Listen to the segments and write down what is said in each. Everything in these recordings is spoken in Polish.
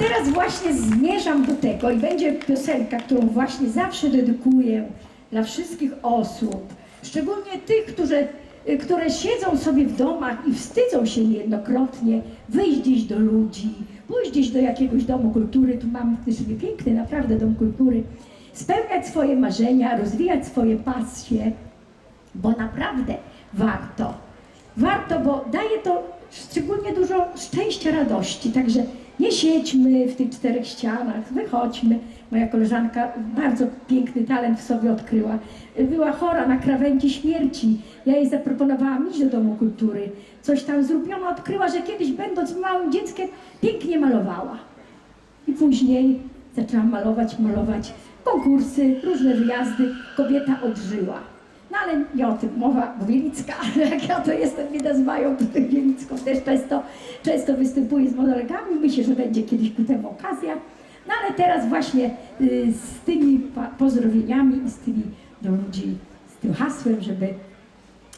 teraz właśnie zmierzam do tego i będzie piosenka, którą właśnie zawsze dedykuję dla wszystkich osób, szczególnie tych, którzy, y, które siedzą sobie w domach i wstydzą się niejednokrotnie wyjść gdzieś do ludzi, pójść gdzieś do jakiegoś domu kultury, tu mamy też piękny naprawdę dom kultury, spełniać swoje marzenia, rozwijać swoje pasje, bo naprawdę warto. Warto, bo daje to szczególnie dużo szczęścia, radości. Także nie siedźmy w tych czterech ścianach, wychodźmy. Moja koleżanka bardzo piękny talent w sobie odkryła. Była chora na krawędzi śmierci. Ja jej zaproponowałam iść do Domu Kultury. Coś tam zrobiono, odkryła, że kiedyś będąc małym dzieckiem pięknie malowała. I później zaczęłam malować, malować konkursy, różne wyjazdy. Kobieta odżyła. Ale nie o tym mowa, bo Wielicka, jak ja to jestem, mnie nazywają tutaj Wielicką, też często, często występuję z modelkami, myślę, że będzie kiedyś ku temu okazja. No ale teraz właśnie y, z tymi pozdrowieniami i z tymi do ludzi, z tym hasłem, żeby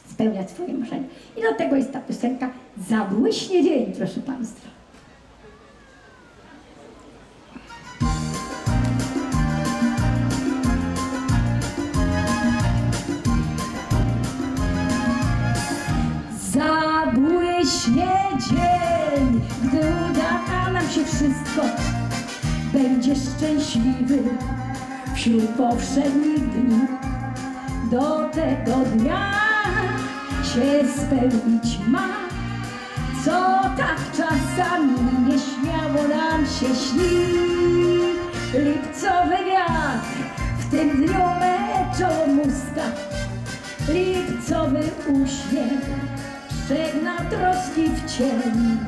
spełniać swoje marzenia. I do tego jest ta piosenka Zabłyśnie dzień, proszę Państwa. Wszystko, będzie szczęśliwy wśród powszednich dni. Do tego dnia się spełnić ma, co tak czasami nieśmiało nam się śni. Lipcowy wiatr w tym dniu meczą muska, lipcowy uśmiech żegna troski w cień.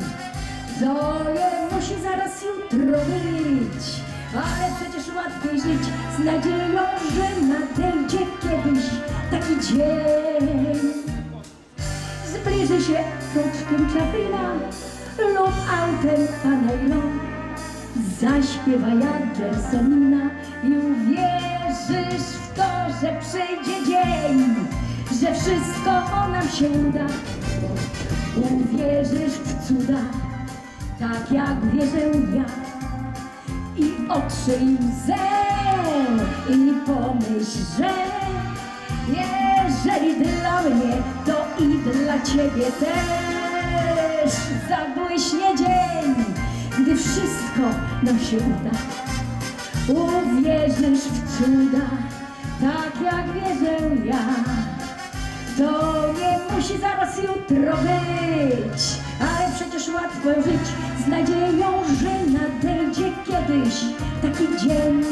Zoje musi zaraz jutro być, ale przecież łatwiej żyć z nadzieją, że nadejdzie kiedyś taki dzień. Zbliży się kroczkiem Chaplina lub autem Panello. Zaśpiewa jak Gelsonina i uwierzysz w to, że przyjdzie dzień, że wszystko nam się uda. Uwierzysz w cuda, tak jak wierzę ja. I otrzyj łzę i pomyśl, że jeżeli dla mnie, to i dla ciebie też zabłyśnie dzień, gdy wszystko nam się uda. Uwierzysz w cuda, tak jak wierzę ja. To musi zaraz jutro być, ale przecież łatwo żyć z nadzieją, że nadejdzie kiedyś taki dzień.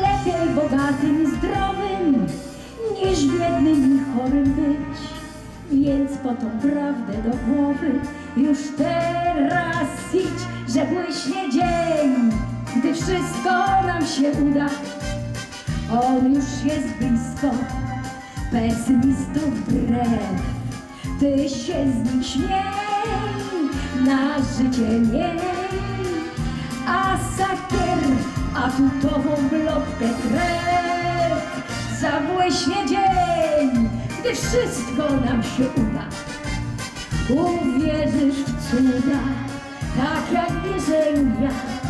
Lepiej bogatym i zdrowym, niż biednym i chorym być. Więc po tą prawdę do głowy już teraz idź, że błyśnie dzień, gdy wszystko nam się uda. On już jest blisko, pesymistów brew. Ty się z nich śmiej, na życie miej. A sakier, atutową blotkę krew. Zabłyśnie dzień, gdy wszystko nam się uda. Uwierzysz w cuda, tak jak wierzę ja.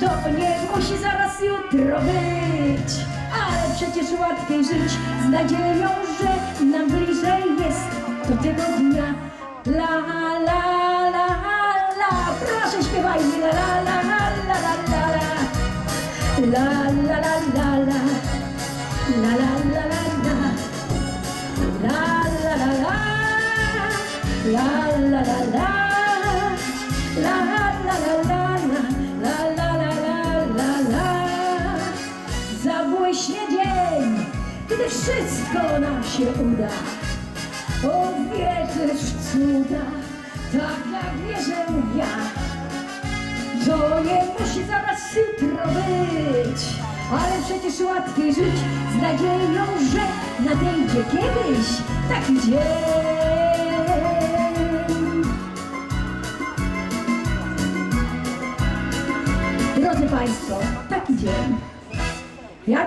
To nie musi zaraz jutro być Ale przecież łatwiej żyć z nadzieją, że nam bliżej jest do tego dnia La la la la Proszę śpiewajmy la la la la la la la La la la la la La la la la la La la la la La la la la La la la la wszystko nam się uda Uwierzysz w cuda, tak jak wierzę ja to nie musi zaraz jutro być, ale przecież łatwiej żyć z nadzieją, że nadejdzie kiedyś taki dzień. Drodzy Państwo, taki dzień. Ja